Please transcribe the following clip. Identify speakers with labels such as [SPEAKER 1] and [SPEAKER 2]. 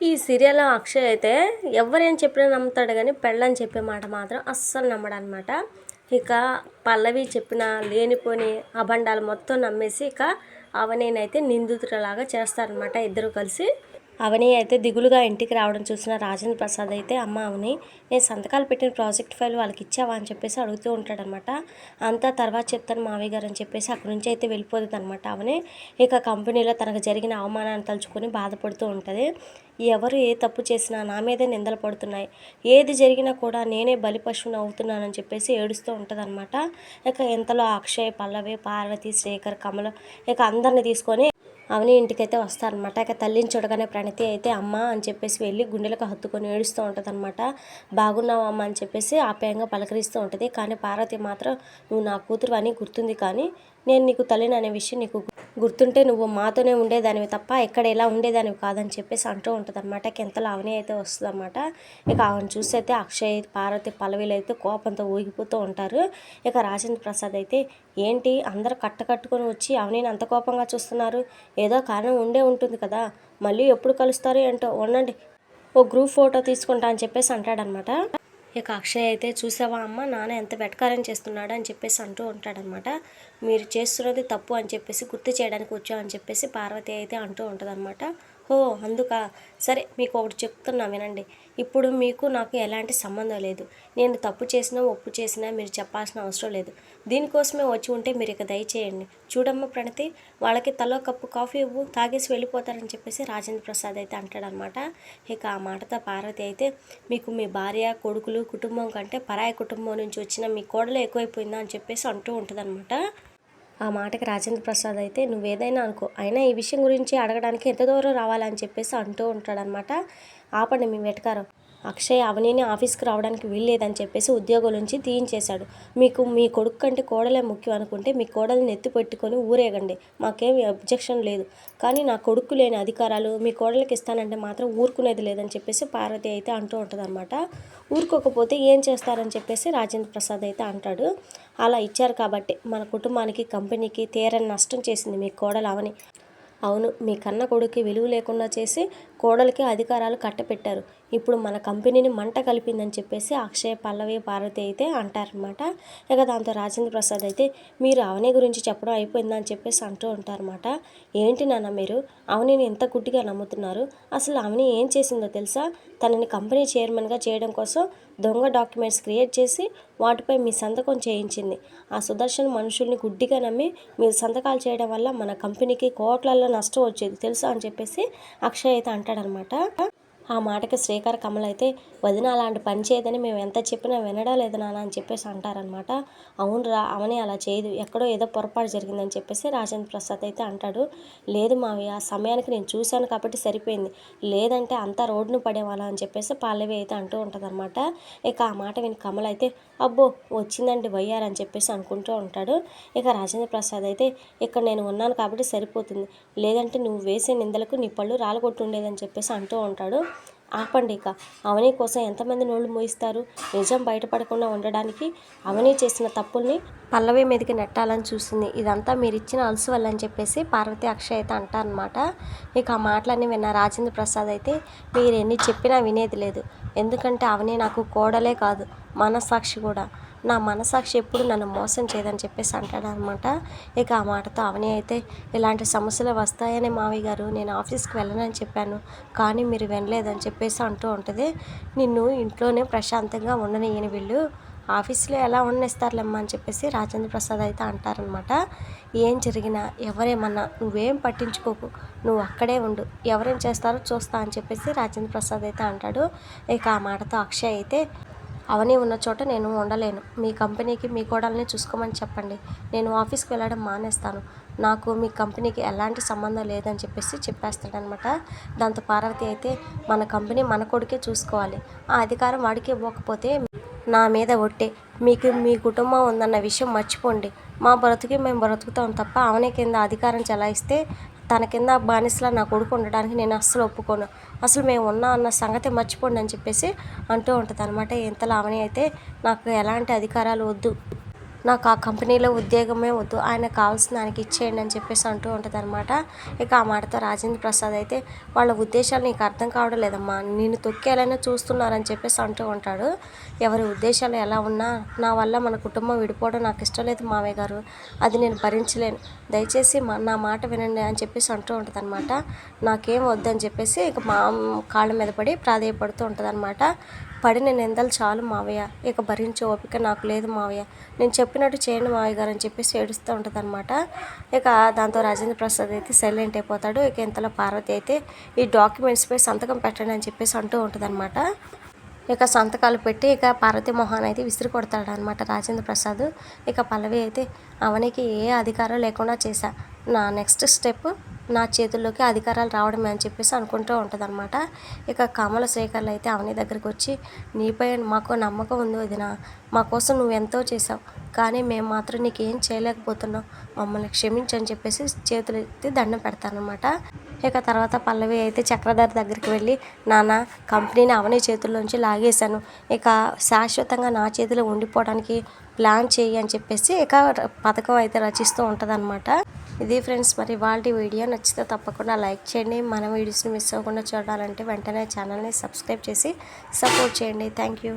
[SPEAKER 1] ఈ సీరియల్లో అక్షయ్ అయితే ఎవరేం చెప్పినా నమ్ముతాడు కానీ పెళ్ళని చెప్పే మాట మాత్రం అస్సలు నమ్మడనమాట. ఇక పల్లవి చెప్పిన లేనిపోని అబండాలు మొత్తం నమ్మేసి ఇక అవనేనైతే నిందితులలాగా చేస్తారనమాట ఇద్దరు కలిసి. అవని అయితే దిగులుగా ఇంటికి రావడం చూసిన రాజేంద్ర ప్రసాద్ అయితే అమ్మ అవని నేను సంతకాలు పెట్టిన ప్రాజెక్ట్ ఫైల్ వాళ్ళకి ఇచ్చావా? అని చెప్పేసి అడుగుతూ ఉంటాడనమాట. అంతా తర్వాత చెప్తాను మావయ్య గారు అని చెప్పేసి అక్కడి నుంచి అయితే వెళ్ళిపోతుంది అనమాట అవని. ఇక కంపెనీలో తనకు జరిగిన అవమానాన్ని తలుచుకొని బాధపడుతూ ఉంటుంది. ఎవరు ఏ తప్పు చేసినా నా మీదే నిందలు పడుతున్నాయి. ఏది జరిగినా కూడా నేనే బలిపశువుని అవుతున్నానని చెప్పేసి ఏడుస్తూ ఉంటుంది ఇక ఇంతలో అక్షయ్ పల్లవి పార్వతి శ్రీకర్ కమల ఇక అందరిని తీసుకొని అవని ఇంటికైతే వస్తారనమాట ఇక తల్లిని చూడగానే ప్రణతి అయితే అమ్మ అని చెప్పేసి వెళ్ళి గుండెలకు హత్తుకొని ఏడుస్తూ ఉంటుంది అనమాట బాగున్నావా అమ్మ అని చెప్పేసి ఆప్యాయంగా పలకరిస్తూ ఉంటుంది. కానీ పార్వతి మాత్రం నువ్వు నా కూతురు అని గుర్తుంది. కానీ నేను నీకు తల్లిని అనే విషయం నీకు గుర్తుంటే నువ్వు మాతోనే ఉండేదానివి తప్ప ఎక్కడ ఎలా ఉండేదానివి కాదని చెప్పేసి అంటూ ఉంటుంది అనమాట ఎంతలో అవని అయితే వస్తుంది అనమాట ఇక ఆమెను చూసి అయితే అక్షయ్ పార్వతి పల్లవిలు అయితే కోపంతో ఊగిపోతూ ఉంటారు. ఇక రాజేంద్ర ప్రసాద్ అయితే ఏంటి అందరు కట్టకట్టుకొని వచ్చి అవనీని అంత కోపంగా చూస్తున్నారు? ఏదో కారణం ఉండే ఉంటుంది కదా. మళ్ళీ ఎప్పుడు కలుస్తారు ఏంటో ఉండండి ఓ గ్రూప్ ఫోటో తీసుకుంటా అని చెప్పేసి అంటాడనమాట. ఇక అక్షయ్ అయితే చూసావా అమ్మ నాన్న ఎంత వెటకారం చేస్తున్నాడు అని చెప్పేసి అంటూ ఉంటాడనమాట. మీరు చేస్తున్నది తప్పు అని చెప్పేసి గుర్తు చేయడానికి వచ్చామని చెప్పేసి పార్వతి అయితే అంటూ ఉంటుందన్నమాట. ఓ అందుక? సరే మీకు ఒకటి చెప్తున్నా వినండి. ఇప్పుడు మీకు నాకు ఎలాంటి సంబంధం లేదు. నేను తప్పు చేసినా ఒప్పు చేసినా మీరు చెప్పాల్సిన అవసరం లేదు. దీనికోసమే వచ్చి ఉంటే మీరు ఇక దయచేయండి. చూడమ్మ ప్రణతి వాళ్ళకి తలో కప్పు కాఫీ ఇవ్వు తాగేసి వెళ్ళిపోతారని చెప్పేసి రాజేంద్ర ప్రసాద్ అయితే అంటాడనమాట ఇక ఆ మాటతో పార్వతి అయితే మీకు మీ భార్య కొడుకులు కుటుంబం కంటే పరాయి కుటుంబం నుంచి వచ్చిన మీ కోడలు ఎక్కువైపోయిందా? అని చెప్పేసి అంటూ ఉంటుందన్నమాట. ఆ మాటకి రాజేంద్ర ప్రసాద్ అయితే నువ్వేదైనా అనుకో. అయినా ఈ విషయం గురించి అడగడానికి ఎంత దూరం రావాలని చెప్పేసి అంటూ ఉంటాడనమాట ఆపండి మీ వెటకారం. అక్షయ్ అవనీని ఆఫీస్కి రావడానికి వీల్లేదని చెప్పేసి ఉద్యోగం నుంచి తీయించేశాడు. మీకు మీ కొడుకు కంటే కోడలే ముఖ్యం అనుకుంటే మీ కోడల్ని ఎత్తి పెట్టుకొని ఊరేగండి. మాకేమి అబ్జెక్షన్ లేదు. కానీ నా కొడుకు లేని అధికారాలు మీ కోడలకి ఇస్తానంటే మాత్రం ఊరుకునేది లేదని చెప్పేసి పార్వతి అయితే అంటూ ఉంటుందన్నమాట. ఊరుకోకపోతే ఏం చేస్తారని చెప్పేసి రాజేంద్ర ప్రసాద్ అయితే అంటాడు. అలా ఇచ్చారు కాబట్టి మన కుటుంబానికి కంపెనీకి తీరని నష్టం చేసింది మీ కోడలు అవని. అవును మీ కన్న కొడుకు విలువ లేకుండా చేసి కోడలికి అధికారాలు కట్టపెట్టారు. ఇప్పుడు మన కంపెనీని మంట కలిపిందని చెప్పేసి అక్షయ్ పల్లవి పార్వతి అయితే అంటారనమాట ఇక దాంతో రాజేంద్ర ప్రసాద్ అయితే మీరు అవని గురించి చెప్పడం అయిపోయిందని చెప్పేసి అంటూ ఉంటారనమాట ఏంటి నాన్న మీరు? అవనిని ఎంత గుడ్డిగా నమ్ముతున్నారు. అసలు అవని ఏం చేసిందో తెలుసా? తనని కంపెనీ చైర్మన్గా చేయడం కోసం దొంగ డాక్యుమెంట్స్ క్రియేట్ చేసి వాటిపై మీ సంతకం చేయించింది. ఆ సుదర్శన్ మనుషుల్ని గుడ్డిగా నమ్మి మీరు సంతకాలు చేయడం వల్ల మన కంపెనీకి కోట్లల్లో నష్టం వచ్చేది తెలుసా? అని చెప్పేసి అక్షయ్ అయితే అంటాడనమాట ఆ మాటకి శ్రీకర్ కమల్ అయితే వదిన అలాంటి పని చేయదని మేము ఎంత చెప్పినా వినడా లేదు నాన్న అని చెప్పేసి అంటారనమాట అవునురా అవని అలా చేయదు. ఎక్కడో ఏదో పొరపాటు జరిగిందని చెప్పేసి రాజేంద్ర ప్రసాద్ అయితే అంటాడు. లేదు మావయ్య ఆ సమయానికి నేను చూశాను కాబట్టి సరిపోయింది. లేదంటే అంతా రోడ్డును పడేవాళ్ళ అని చెప్పేసి పాలవి అయితే అంటూ ఉంటుందన్నమాట. ఇక ఆ మాట విని కమల్ అయితే అబ్బో వచ్చిందండి వయ్యారని చెప్పేసి అనుకుంటూ ఉంటాడు. ఇక రాజేంద్ర ప్రసాద్ అయితే ఇక్కడ నేను ఉన్నాను కాబట్టి సరిపోతుంది. లేదంటే నువ్వు వేసే నిందలకు నీ పళ్ళు రాలగొట్టుండేదని చెప్పేసి అంటూ ఉంటాడు. ఆపండి ఇక. అవని కోసం ఎంతమంది నోళ్ళు మోయిస్తారు? నిజం బయటపడకుండా ఉండడానికి అవని చేసిన తప్పుల్ని పల్లవి మీదకి నెట్టాలని చూసింది. ఇదంతా మీరు ఇచ్చిన అలసు వల్ల అని చెప్పేసి పార్వతి అక్షయ్ అయితే అంటారనమాట ఇక ఆ మాటలన్నీ విన్న రాజేంద్ర ప్రసాద్ అయితే మీరు ఎన్ని చెప్పినా వినేది లేదు. ఎందుకంటే అవని నాకు కోడలే కాదు మనస్సాక్షి కూడా. నా మనసాక్షి ఎప్పుడు నన్ను మోసం చేయదని చెప్పేసి అంటాడనమాట. ఇక ఆ మాటతో అవని అయితే ఇలాంటి సమస్యలు వస్తాయని మావయ్య గారు నేను ఆఫీస్కి వెళ్ళనని చెప్పాను. కానీ మీరు వినలేదని చెప్పేసి అంటూ ఉంటుంది. నిన్ను ఇంట్లోనే ప్రశాంతంగా ఉండనియని వీళ్ళు. ఆఫీస్లో ఎలా ఉండనిస్తారులేమ్మా అని చెప్పేసి రాజేంద్ర ప్రసాద్ అయితే అంటారనమాట. ఏం జరిగినా ఎవరేమన్నా నువ్వేం పట్టించుకోకు. నువ్వు అక్కడే ఉండు. ఎవరేం చేస్తారో చూస్తా అని చెప్పేసి రాజేంద్ర ప్రసాద్ అయితే అంటాడు. ఇక ఆ మాటతో అక్షయ్ అయితే అవన్నీ ఉన్న చోట నేను ఉండలేను. మీ కంపెనీకి మీ కోడల్ని చూసుకోమని చెప్పండి. నేను ఆఫీస్కి వెళ్ళడం మానేస్తాను. నాకు మీ కంపెనీకి ఎలాంటి సంబంధం లేదని చెప్పేసి చెప్పేస్తాడనమాట దాంతో పార్వతి అయితే మన కంపెనీ మన కొడుకే చూసుకోవాలి. ఆ అధికారం వాడికి ఇవ్వకపోతే నా మీద ఒట్టే. మీకు మీ కుటుంబం ఉందన్న విషయం మర్చిపోండి. మా బ్రతుకి మేము బ్రతుకుతాం తప్ప అవనే కింద అధికారం చెలాయిస్తే తన కింద బానిసలా నా కొడుకు ఉండడానికి నేను అస్సలు ఒప్పుకోను. అసలు మేము ఉన్నా అన్న సంగతి మర్చిపోండి అని చెప్పేసి అంటూ ఉంటుంది అనమాట ఇంతలో అవని అయితే నాకు ఎలాంటి అధికారాలు వద్దు. నాకు ఆ కంపెనీలో ఉద్యోగమే వద్దు ఆయన కావాల్సిన ఆయనకి ఇచ్చేయండి అని చెప్పేసి అంటూ ఉంటుంది అనమాట ఇక ఆ మాటతో రాజేంద్ర ప్రసాద్ అయితే వాళ్ళ ఉద్దేశాలు నీకు అర్థం కావడం లేదమ్మా నేను తొక్కేయాలనే చూస్తున్నారని చెప్పేసి అంటూ ఉంటాడు. ఎవరి ఉద్దేశాలు ఎలా ఉన్నా నా వల్ల మన కుటుంబం విడిపోవడం నాకు ఇష్టం లేదు మావయ్య గారు అది నేను భరించలేను. దయచేసి మా నా మాట వినండి అని చెప్పేసి అంటూ ఉంటుంది అనమాట నాకేం వద్దని చెప్పేసి ఇక మా కాళ్ళ మీద పడి ప్రాధేయపడుతూ ఉంటుంది అనమాట పడిన నిందలు చాలు మావయ్య. ఇక భరించే ఓపిక నాకు లేదు మావయ్య. నేను చెప్పినట్టు చేయండి మావయ్య గారు అని చెప్పేసి ఏడుస్తూ ఉంటుంది అనమాట ఇక దాంతో రాజేంద్ర ప్రసాద్ అయితే సైలెంట్ అయిపోతాడు. ఇక ఇంతలో పార్వతి అయితే ఈ డాక్యుమెంట్స్పై సంతకం పెట్టండి అని చెప్పేసి అంటూ ఉంటుందన్నమాట. ఇక సంతకాలు పెట్టి ఇక పార్వతి మొహాన్ అయితే విసిరి కొడతాడు అనమాట రాజేంద్ర ప్రసాద్. ఇక పల్లవి అయితే అవనికి ఏ అధికారం లేకుండా చేశా. నా నెక్స్ట్ స్టెప్ నా చేతుల్లోకి అధికారాలు రావడమే అని చెప్పేసి అనుకుంటూ ఉంటుందన్నమాట. ఇక కమల శ్రీకర్లు అయితే అవని దగ్గరికి వచ్చి నీపై మాకు నమ్మకం ఉంది వదిన. మా కోసం నువ్వు ఎంతో చేసావు కానీ మేము మాత్రం నీకు ఏం చేయలేకపోతున్నాం. మమ్మల్ని క్షమించని చెప్పేసి చేతులు ఎత్తి దండం పెడతానమాట ఇక తర్వాత పల్లవి అయితే చక్రధారి దగ్గరికి వెళ్ళి నాన్న కంపెనీని అవని చేతుల్లోంచి లాగేశాను. ఇక శాశ్వతంగా నా చేతిలో ఉండిపోవడానికి ప్లాన్ చేయి అని చెప్పేసి ఇక పథకం అయితే రచిస్తూ ఉంటుందన్నమాట. ఇది ఫ్రెండ్స్ మరి వాళ్ళ వీడియో నచ్చితే తప్పకుండా లైక్ చేయండి. మన వీడియోస్ని మిస్ అవ్వకుండా చూడాలంటే వెంటనే ఛానల్ని సబ్స్క్రైబ్ చేసి సపోర్ట్ చేయండి. Thank you.